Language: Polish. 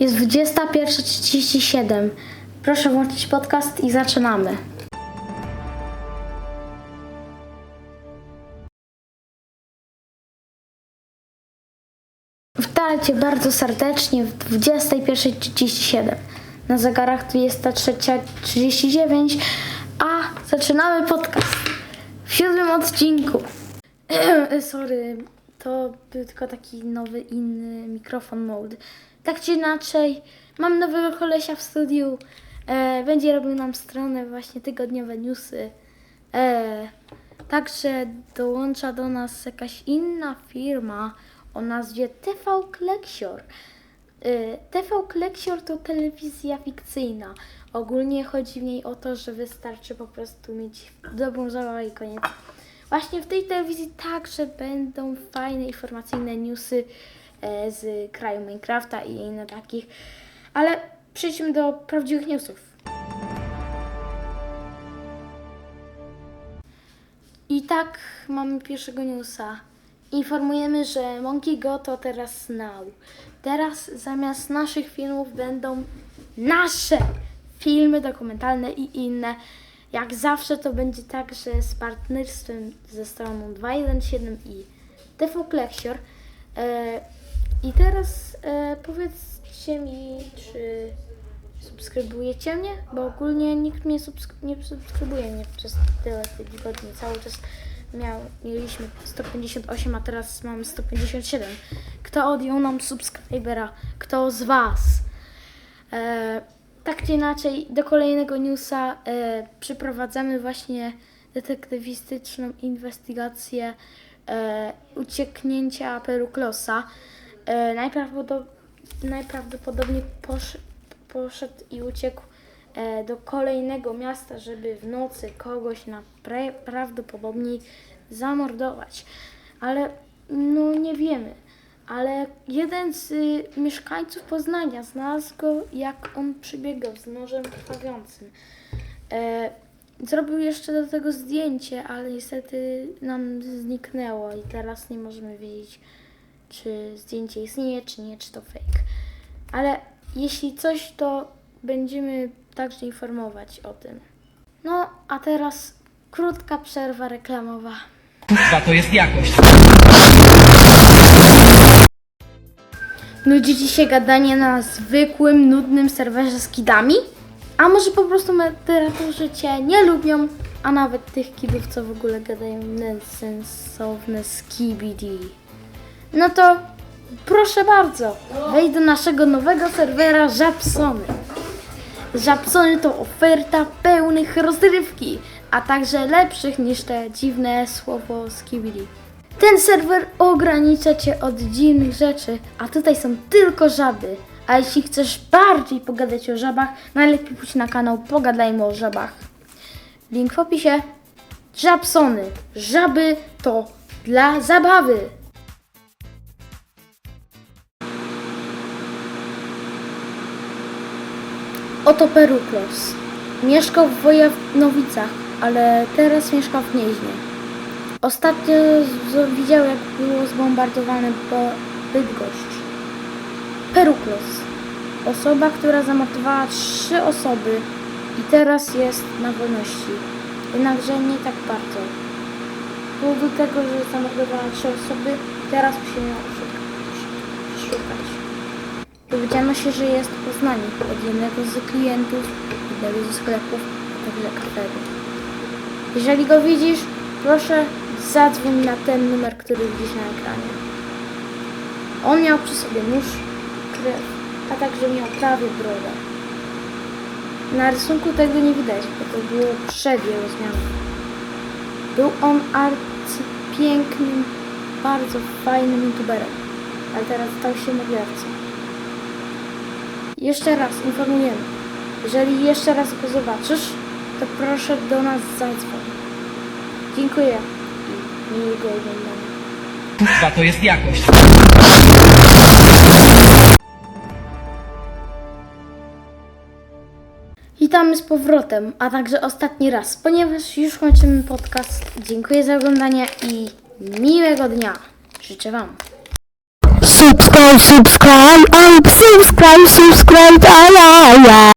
Jest 21.37. Proszę włączyć podcast i zaczynamy. Witajcie bardzo serdecznie w 21.37. Na zegarach 23.39, a zaczynamy podcast w siódmym odcinku. Sorry, to był tylko taki nowy, inny mikrofon mode. Tak czy inaczej, mam nowego kolesia w studiu. E, będzie robił nam stronę właśnie tygodniowe newsy. E, także dołącza do nas jakaś inna firma o nazwie TV Kleksior. Y, TV Kleksior to telewizja fikcyjna. Ogólnie chodzi w niej o to, że wystarczy po prostu mieć dobrą zabawę i koniec. Właśnie w tej telewizji także będą fajne informacyjne newsy e, z kraju Minecrafta i inne takich. Ale przejdźmy do prawdziwych newsów. I tak mamy pierwszego newsa. Informujemy, że Monkey Go to teraz Now. Teraz zamiast naszych filmów będą nasze filmy dokumentalne i inne. Jak zawsze to będzie także z partnerstwem ze stroną 217 i TV Plexior. E, I teraz e, powiedzcie mi, czy subskrybujecie mnie? Bo ogólnie nikt mnie subsk- nie subskrybuje mnie przez tyle tygodni. Cały czas miał, mieliśmy 158, a teraz mamy 157. Kto odjął nam subskrybera? Kto z Was? E, tak czy inaczej, do kolejnego newsa e, przyprowadzamy właśnie detektywistyczną inwestygację e, ucieknięcia Peruklosa. E, najprawdopodob- najprawdopodobniej posz- poszedł i uciekł e, do kolejnego miasta, żeby w nocy kogoś najprawdopodobniej zamordować. Ale no nie wiemy. Ale jeden z y, mieszkańców Poznania znalazł go, jak on przybiegał z nożem krwawiącym. E, zrobił jeszcze do tego zdjęcie, ale niestety nam zniknęło i teraz nie możemy wiedzieć, czy zdjęcie istnieje, czy nie, czy to fake. Ale jeśli coś, to będziemy także informować o tym. No, a teraz krótka przerwa reklamowa. Kurwa, to jest jakość. Nudzi Ci się gadanie na zwykłym, nudnym serwerze z kidami? A może po prostu moderatorzy Cię nie lubią, a nawet tych kidów, co w ogóle gadają sensowne skibidi. No to proszę bardzo, wejdź do naszego nowego serwera Żabsony. Żabsony to oferta pełnych rozrywki, a także lepszych niż te dziwne słowo skibidi. Ten serwer ogranicza cię od dziwnych rzeczy, a tutaj są tylko żaby. A jeśli chcesz bardziej pogadać o żabach, najlepiej pójść na kanał Pogadajmy o żabach. Link w opisie. Żabsony. Żaby to dla zabawy. Oto Peruklos. Mieszkał w Wojanowicach, ale teraz mieszka w Gnieźnie. Ostatnio widział, jak było zbombardowane Bo- Bydgoszcz. Peruklos. Osoba, która zamordowała trzy osoby i teraz jest na wolności. Jednakże nie tak bardzo. Z powodu tego, że zamordowała trzy osoby, teraz musimy szukać. Dowiedziano się, że jest w od jednego z klientów, jednego ze sklepów, a także kafeterii. Jeżeli go widzisz, proszę zadzwoń na ten numer, który widzisz na ekranie. On miał przy sobie nóż, krew, a także miał prawie brodę. Na rysunku tego nie widać, bo to było przed jego zmianą. Był on arcypięknym, bardzo fajnym youtuberem, ale teraz stał się mordercą. Jeszcze raz informujemy. Jeżeli jeszcze raz go zobaczysz, to proszę do nas zadzwoń. Dziękuję miłego oglądania. Kurwa, to jest jakość. Witamy z powrotem, a także ostatni raz, ponieważ już kończymy podcast. Dziękuję za oglądanie i miłego dnia. Życzę Wam. subscribe, subscribe, oh, subscribe, subscribe.